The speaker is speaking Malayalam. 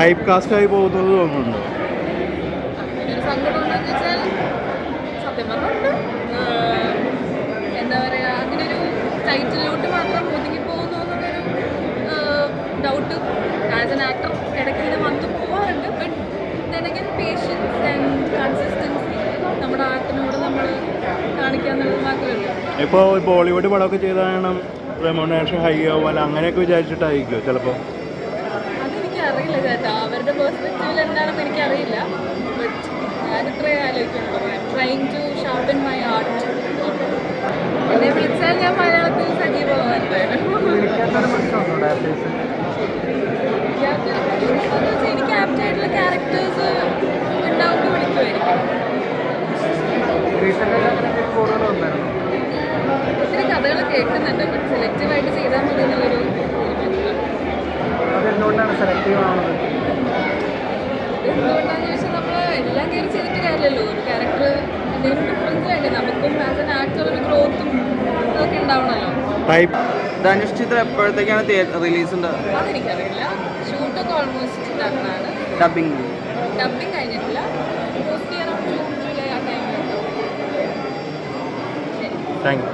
ടൈപ്പ് കാസ്റ്റ് ആയി പോകുന്നത് തോന്നുന്നുണ്ട് എന്താ പറയുക അങ്ങനെ ഒരു ടൈറ്റിലോട്ട് മാത്രം ഒതുങ്ങി പോകുന്നു എന്നുള്ളൊരു ഡൗട്ട് ആസ് എൻ ആക്ടർ ഇടയ്ക്ക് ഇങ്ങനെ വന്നു പോകാറുണ്ട് ബട്ട് പേഷ്യൻസ് ആൻഡ് കൺസിസ്റ്റൻസി നമ്മുടെ ആർട്ടിനോട് നമ്മൾ കാണിക്കുക എന്നുള്ളത് മാത്രമേ ഉള്ളൂ. ഇപ്പോൾ ബോളിവുഡ് പടമൊക്കെ ചെയ്ത കാരണം റെമോണേഷൻ ഹൈ ആവും അല്ല അങ്ങനെയൊക്കെ വിചാരിച്ചിട്ടായിരിക്കുമോ ചിലപ്പോൾ അറിയില്ല ചേട്ടാ അവരുടെ പേഴ്സ്പെക്റ്റീവിൽ എന്താണെന്ന് എനിക്കറിയില്ല. ബട്ട് ഞാനിത്രേ ആലോചിക്കുന്നുള്ളൂ. Trying to sharpen my art എന്നെ വിളിച്ചാൽ ഞാൻ മലയാളത്തിൽ സജീവമായിരുന്നു എനിക്ക് ആപ്റ്റ് ആയിട്ടുള്ള ക്യാരക്ടേഴ്സ് ഉണ്ടാവുമ്പോൾ വിളിക്കുമായിരിക്കും ഒത്തിരി കഥകൾ കേൾക്കുന്നുണ്ട് ബട്ട് സെലക്റ്റീവായിട്ട് സെലക്റ്റീവ് ചോദിച്ചാൽ നമ്മൾ എല്ലാം കയറി ചെയ്തിട്ട് കാര്യമല്ലോ ഒരു ക്യാരക്ടർ എന്തെങ്കിലും ഡിഫറൻസ് വേണ്ടേ? നമുക്കും ആസ് എൻ ആക്ടർ ഒരു ഗ്രോത്തും ഒക്കെ ഉണ്ടാവണമല്ലോ ടൈപ്പ് ധനുഷ് ചിത്രം എപ്പോഴത്തേക്കാണ് റിലീസ് ഉണ്ട്? അതെനിക്കറിയില്ല. ഷൂട്ടൊക്കെ ഓൾമോസ്റ്റ് ഡണ്ണാണ് ഡബിങ് ഡബിങ് കഴിഞ്ഞിട്ടില്ല. മോസ്റ്റ്ലി അറൗണ്ട് ജൂൺ ജൂലൈ ആ ടൈമിലുണ്ടാവും താങ്ക് യു